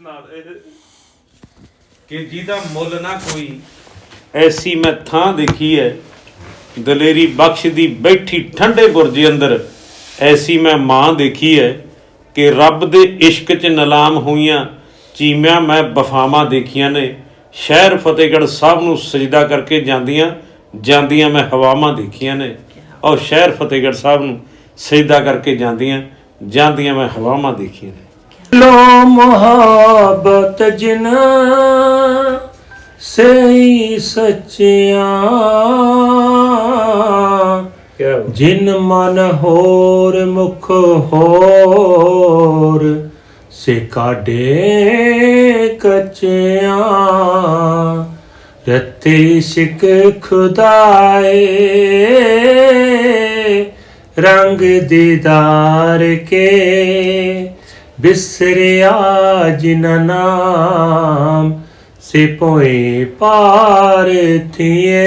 ਸੁਣਾ ਦੇ ਕਿ ਜਿਹਦਾ ਮੁੱਲ ਨਾ ਕੋਈ, ਐਸੀ ਮੈਂ ਥਾਂ ਦੇਖੀ ਹੈ, ਦਲੇਰੀ ਬਖਸ਼ ਦੀ ਬੈਠੀ ਠੰਡੇ ਬੁਰਜ ਅੰਦਰ, ਐਸੀ ਮੈਂ ਮਾਂ ਦੇਖੀ ਹੈ ਕਿ ਰੱਬ ਦੇ ਇਸ਼ਕ 'ਚ ਨਲਾਮ ਹੋਈਆਂ, ਚੀਮਿਆਂ ਮੈਂ ਵਫਾਵਾਂ ਦੇਖੀਆਂ ਨੇ, ਸ਼ਹਿਰ ਫਤਿਹਗੜ੍ਹ ਸਾਹਿਬ ਨੂੰ ਸਜਦਾ ਕਰਕੇ ਜਾਂਦੀਆਂ ਜਾਂਦੀਆਂ ਮੈਂ ਹਵਾਵਾਂ ਦੇਖੀਆਂ ਨੇ, ਔਰ ਸ਼ਹਿਰ ਫਤਿਹਗੜ੍ਹ ਸਾਹਿਬ ਨੂੰ ਸਜਦਾ ਕਰਕੇ ਜਾਂਦੀਆਂ ਜਾਂਦੀਆਂ ਮੈਂ ਹਵਾਵਾਂ ਦੇਖੀਆਂ ਨੇ। ਲੋ ਮੁਹੱਬਤ ਜਿਨ ਸਹੀ ਸੱਚਿਆ ਜਿਨ ਮਨ ਹੋਰ ਮੁਖ ਹੋਰ ਸੇ ਕਾਡੇ ਕਚਿਆ ਰਤੇ ਸਿਕ ਖੁਦਾਏ ਰੰਗ ਦੀਦਾਰ ਕੇ ਬਿਸਰਿਆ ਜਿਨ ਨਾਮ ਸੇ ਪੋਏ ਪਾਰ ਥੀਏ।